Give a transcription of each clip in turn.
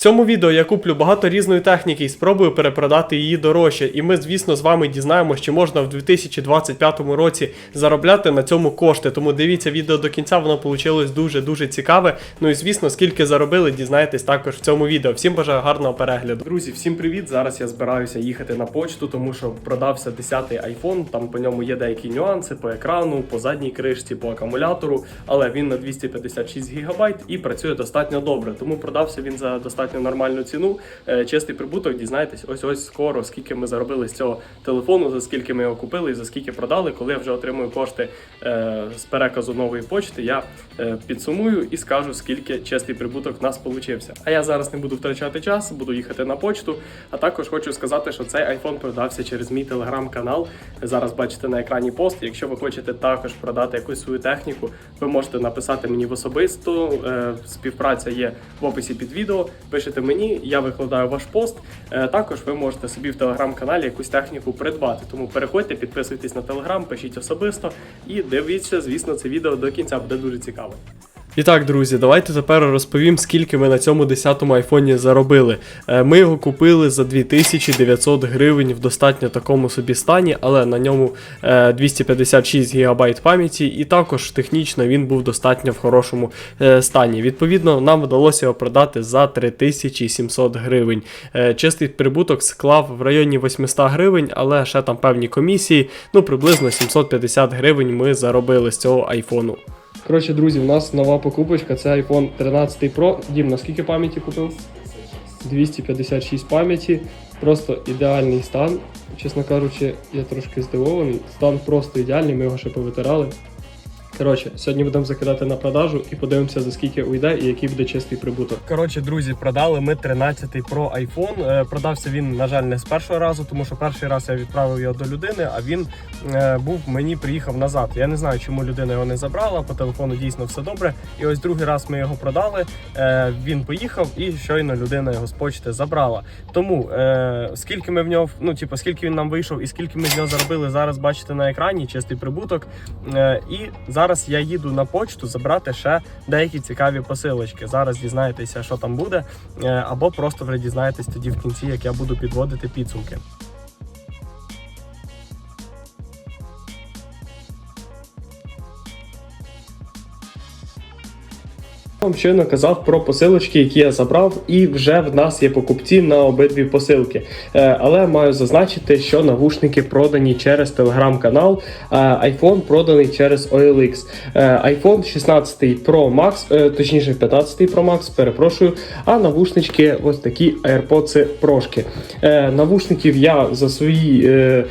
цьому відео я куплю багато різної техніки і спробую перепродати її дорожче. І ми, звісно, з вами дізнаємося, чи можна в 2025 році заробляти на цьому кошти. Тому дивіться відео до кінця, воно вийшло дуже-дуже цікаве. Ну і звісно, скільки заробили, дізнаєтесь також в цьому відео. Всім бажаю гарного перегляду. Друзі, всім привіт! Зараз я збираюся їхати на почту, тому що продався 10-й iPhone. Там по ньому є деякі нюанси по екрану, по задній кришці, по акумулятору, але він на 256 ГБ і працює достатньо добре. Тому продався він за достатньо нормальну ціну. Е, Чистий прибуток, дізнаєтесь, ось ось скоро, скільки ми заробили з цього телефону, за скільки ми його купили і за скільки продали. Коли я вже отримую кошти е, з переказу нової почти, я е, підсумую і скажу, скільки чистий прибуток в нас получився. А я зараз не буду втрачати час, буду їхати на почту. А також хочу сказати, що цей iPhone продався через мій телеграм-канал. Зараз бачите на екрані пост. Якщо ви хочете також продати якусь свою техніку, ви можете написати мені в особисто. Співпраця є в описі під відео. Пишете мені, я викладаю ваш пост. Е, Також ви можете собі в телеграм-каналі якусь техніку придбати. Тому переходьте, підписуйтесь на телеграм, пишіть особисто і дивіться, звісно, це відео до кінця буде дуже цікаво. І так, друзі, давайте тепер розповім, скільки ми на цьому 10-му айфоні заробили. Е, Ми його купили за 2900 гривень в достатньо такому собі стані, але на ньому е, 256 ГБ пам'яті, і також технічно він був достатньо в хорошому е, стані. Відповідно, нам вдалося його продати за 3700 гривень. Е, Чистий прибуток склав в районі 800 гривень, але ще там певні комісії, ну приблизно 750 гривень ми заробили з цього айфону. Коротше, друзі, у нас нова покупочка, це iPhone 13 Pro. Дім, наскільки пам'яті купив? 256 пам'яті. Просто ідеальний стан. Чесно кажучи, я трошки здивований. Стан просто ідеальний, ми його ще повитирали. Коротше, сьогодні будемо закидати на продажу і подивимося, за скільки уйде і який буде чистий прибуток. Коротше, друзі, продали ми 13 Pro iPhone. Е, Продався він, на жаль, не з першого разу, тому що перший раз я відправив його до людини, а він е, був мені приїхав назад. Я не знаю, чому людина його не забрала. По телефону дійсно все добре. І ось другий раз ми його продали. Е, він поїхав, і щойно людина його з почти забрала. Тому скільки ми в нього, ну типу, скільки він нам вийшов і скільки ми з нього заробили, зараз бачите на екрані, чистий прибуток. І зараз я їду на почту забрати ще деякі цікаві посилочки. Зараз дізнаєтеся, що там буде, е, або просто вже дізнаєтесь тоді в кінці, як я буду підводити підсумки. Вам щойно казав про посилочки, які я забрав, і вже в нас є покупці на обидві посилки. Е, але маю зазначити, що навушники продані через телеграм-канал, а iPhone проданий через OLX. Е, iPhone 16 Pro Max, е, точніше 15 Pro Max, перепрошую. А навушнички ось такі AirPods Прошки. Е, Навушників я за свої. е,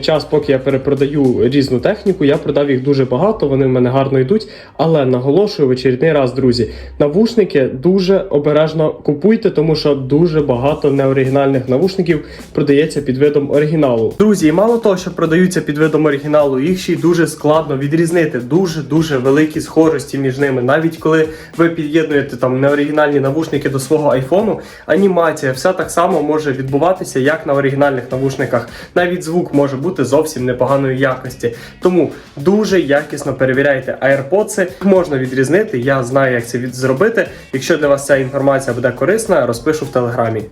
час, поки я перепродаю різну техніку, я продав їх дуже багато, вони в мене гарно йдуть. Але наголошую в очередний раз, друзі, навушники дуже обережно купуйте, тому що дуже багато неоригінальних навушників продається під видом оригіналу. Друзі, і мало того, що продаються під видом оригіналу, їх ще й дуже складно відрізнити. Дуже дуже великі схожості між ними. Навіть коли ви під'єднуєте там неоригінальні навушники до свого айфону, анімація все так само може відбуватися, як на оригінальних навушниках. Навіть звук може бути зовсім непоганої якості. Тому дуже якісно перевіряйте AirPods. Можна відрізнити. Я знаю, як це від зробити. Якщо для вас ця інформація буде корисна, розпишу в телеграмі.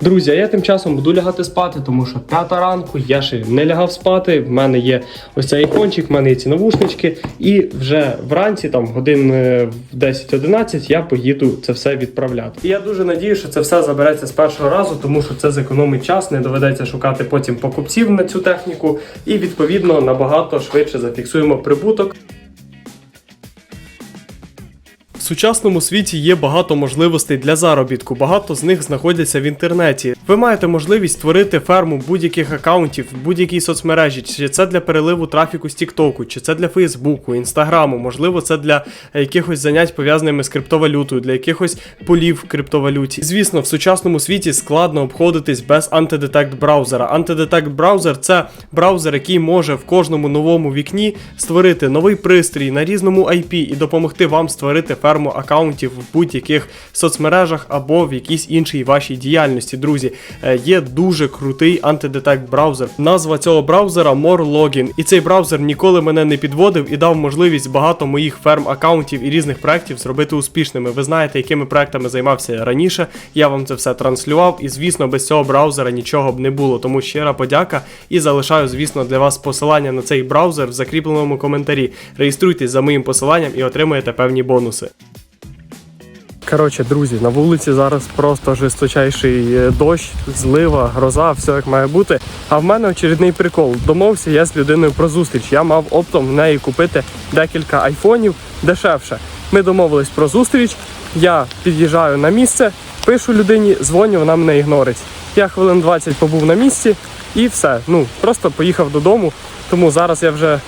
Друзі, а я тим часом буду лягати спати, тому що п'ята ранку я ще не лягав спати. В мене є ось цей айфончик, в мене є ці навушнички, і вже вранці, там годин е, в 10-11, я поїду це все відправляти. І я дуже надію, що це все забереться з першого разу, тому що це зекономить час, не доведеться шукати потім покупців на цю техніку, і відповідно набагато швидше зафіксуємо прибуток. Сучасному світі є багато можливостей для заробітку, багато з них знаходяться в інтернеті. Ви маєте можливість створити ферму будь-яких акаунтів в будь-якій соцмережі, чи це для переливу трафіку з Тіктоку, чи це для Фейсбуку, Інстаграму, можливо, це для е, якихось занять пов'язаними з криптовалютою, для якихось полів в криптовалюті. Звісно, в сучасному світі складно обходитись без антидетект браузера. Антидетект браузер це браузер, який може в кожному новому вікні створити новий пристрій на різному IP і допомогти вам створити ферму ферму аккаунтів в будь-яких соцмережах або в якійсь іншій вашій діяльності. Друзі, Е, є дуже крутий антидетект браузер. Назва цього браузера MoreLogin. І цей браузер ніколи мене не підводив і дав можливість багато моїх ферм аккаунтів і різних проєктів зробити успішними. Ви знаєте, якими проектами займався раніше. Я вам це все транслював, і звісно, без цього браузера нічого б не було. Тому щира подяка і залишаю, звісно, для вас посилання на цей браузер в закріпленому коментарі. Реєструйтесь за моїм посиланням і отримаєте певні бонуси. Коротше, друзі, на вулиці зараз просто жесточайший е, дощ, злива, гроза, все як має бути. А в мене очередний прикол. Домовився я з людиною про зустріч. Я мав оптом в неї купити декілька айфонів дешевше. Ми домовились про зустріч. Я під'їжджаю на місце, пишу людині, дзвоню, вона мене ігнорить. Я хвилин 20 побув на місці і все. Ну просто поїхав додому. Тому зараз я вже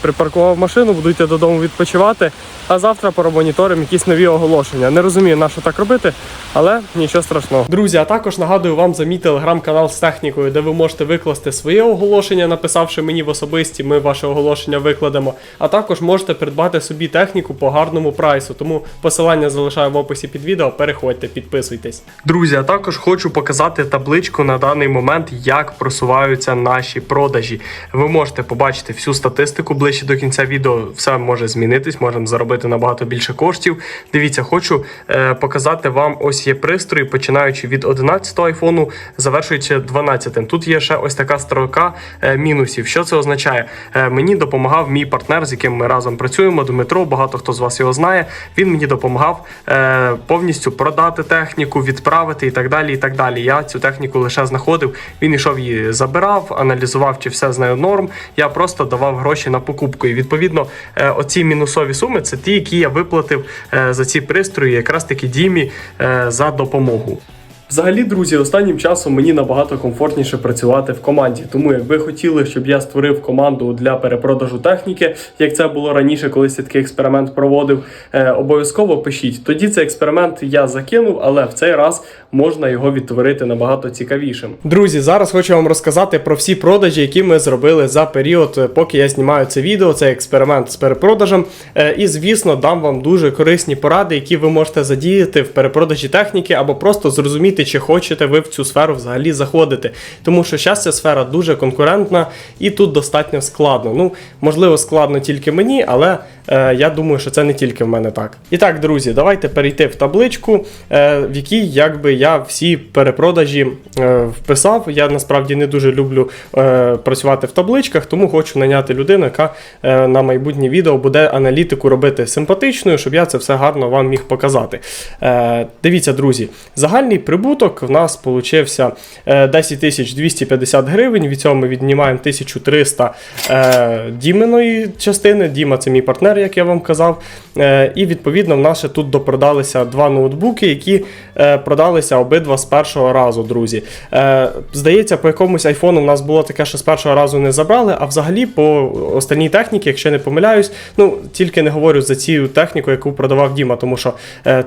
припаркував машину, буду йти додому відпочивати. А завтра промоніторимо якісь нові оголошення. Не розумію, на що так робити, але нічого страшного. Друзі, а також нагадую вам за мій телеграм-канал з технікою, де ви можете викласти своє оголошення, написавши мені в особисті, ми ваше оголошення викладемо. А також можете придбати собі техніку по гарному прайсу. Тому посилання залишаю в описі під відео. Переходьте, підписуйтесь. Друзі, а також хочу показати табличку на даний момент, як просуваються наші продажі. Ви можете побачити всю статистику ближче до кінця відео. Все може змінитись, можемо заробити набагато більше коштів. Дивіться, хочу е, показати вам ось є пристрої, починаючи від 11 айфону, завершуючи 12. Тут є ще ось така строка е, мінусів. Що це означає? Е, мені допомагав мій партнер, з яким ми разом працюємо. Дмитро, багато хто з вас його знає. Він мені допомагав е, повністю продати техніку, відправити і так далі. І так далі. Я цю техніку лише знаходив. Він ішов її забирав, аналізував, чи все з нею норм. Я просто давав гроші на покупку. І відповідно, е, оці мінусові суми це ті, які я виплатив е, за ці пристрої, якраз таки Дімі е, за допомогу. Взагалі, друзі, останнім часом мені набагато комфортніше працювати в команді. Тому як ви хотіли, щоб я створив команду для перепродажу техніки, як це було раніше, колись я такий експеримент проводив, е, обов'язково пишіть. Тоді цей експеримент я закинув, але в цей раз можна його відтворити набагато цікавішим. Друзі, зараз хочу вам розказати про всі продажі, які ми зробили за період, е, поки я знімаю це відео, цей експеримент з перепродажем. Е, І звісно, дам вам дуже корисні поради, які ви можете задіяти в перепродажі техніки, або просто зрозуміти, чи хочете ви в цю сферу взагалі заходити. Тому що зараз ця сфера дуже конкурентна і тут достатньо складно. Ну, можливо, складно тільки мені, але я думаю, що це не тільки в мене так. І так, друзі, давайте перейти в табличку, е, в якій якби я всі перепродажі е, вписав. Я насправді не дуже люблю е, працювати в табличках, тому хочу наняти людину, яка е, на майбутнє відео буде аналітику робити симпатичною, щоб я це все гарно вам міг показати. Е, дивіться, друзі, загальний прибуток в нас получився е, 10 250 гривень. Від цього ми віднімаємо 1300 е, Діминої частини. Діма це мій партнер, як я вам казав. Е, і відповідно в нас ще тут допродалися два ноутбуки, які е, продалися обидва з першого разу, друзі. Е, здається, по якомусь айфону в нас було таке, що з першого разу не забрали, а взагалі по останній техніці, якщо не помиляюсь, ну тільки не говорю за цю техніку, яку продавав Діма, тому що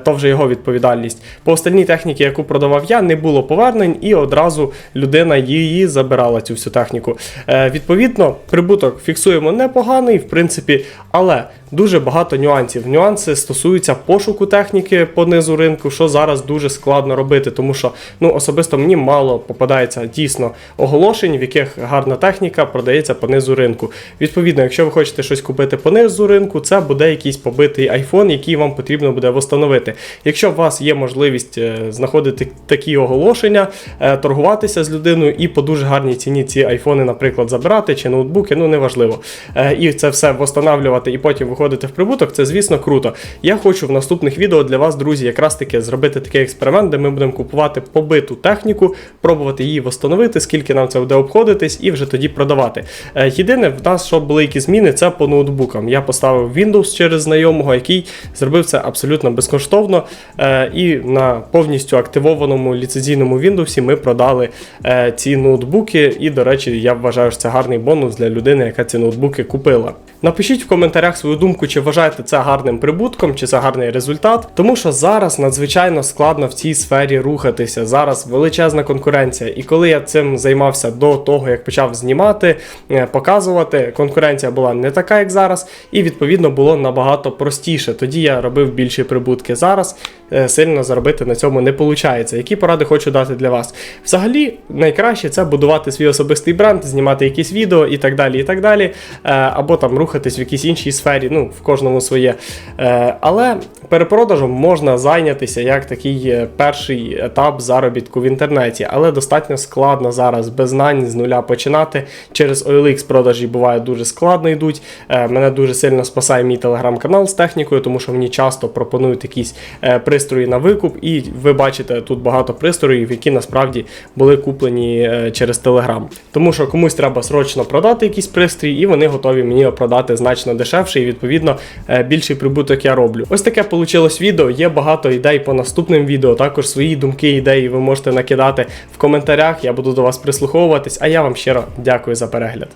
то вже його відповідальність. По останній техніці, яку продавав я, не було повернень, і одразу людина її забирала цю всю техніку. Відповідно, прибуток фіксуємо непоганий, в принципі, але дуже багато нюансів. Нюанси стосуються пошуку техніки по низу ринку, що зараз дуже складно робити, тому що ну особисто мені мало попадається дійсно оголошень, в яких гарна техніка продається по низу ринку. Відповідно, якщо ви хочете щось купити по низу ринку, це буде якийсь побитий iPhone, який вам потрібно буде встановити. Якщо у вас є можливість е, знаходити такі оголошення, е, торгуватися з людиною і по дуже гарній ціні ці айфони, наприклад, забирати чи ноутбуки, ну неважливо. Е, І це все встановлювати і потім виходити в прибуток, це звісно круто. Я хочу в наступних відео для вас, друзі, якраз таки зробити такий експеримент, де ми будемо купувати побиту техніку, пробувати її встановити, скільки нам це буде обходитись, і вже тоді продавати. Е, Єдине, в нас, щоб були якісь зміни, це по ноутбукам. Я поставив Windows через знайомого, який зробив це абсолютно безкоштовно. Е, І на повністю активованому ліцензійному Windows ми продали е, ці ноутбуки. І, до речі, я вважаю, що це гарний бонус для людини, яка ці ноутбуки купила. Напишіть в коментарях свою думку. Думку, чи вважаєте це гарним прибутком, чи це гарний результат? Тому що зараз надзвичайно складно в цій сфері рухатися. Зараз величезна конкуренція. І коли я цим займався до того, як почав знімати, е, показувати, конкуренція була не така, як зараз, і відповідно було набагато простіше. Тоді я робив більші прибутки. Зараз е, сильно заробити на цьому не виходить. Які поради хочу дати для вас? Взагалі, найкраще це будувати свій особистий бренд, знімати якісь відео і так далі. і так далі, Е, Або там рухатись в якійсь іншій сфері, ну, в кожному своє. Е, Але перепродажем можна зайнятися як такий е, перший етап заробітку в інтернеті, але достатньо складно зараз без знань з нуля починати. Через OLX продажі буває дуже складно йдуть. Е, Мене дуже сильно спасає мій телеграм-канал з технікою, тому що мені часто пропонують якісь пристрої на викуп, і ви бачите тут багато пристроїв, які насправді були куплені через Телеграм. Тому що комусь треба срочно продати якийсь пристрій, і вони готові мені продати значно дешевше, і відповідно е, більший прибуток я роблю. Ось таке вийшло відео. Є багато ідей по наступним відео. Також свої думки, ідеї ви можете накидати в коментарях. Я буду до вас прислуховуватись. А я вам щиро дякую за перегляд.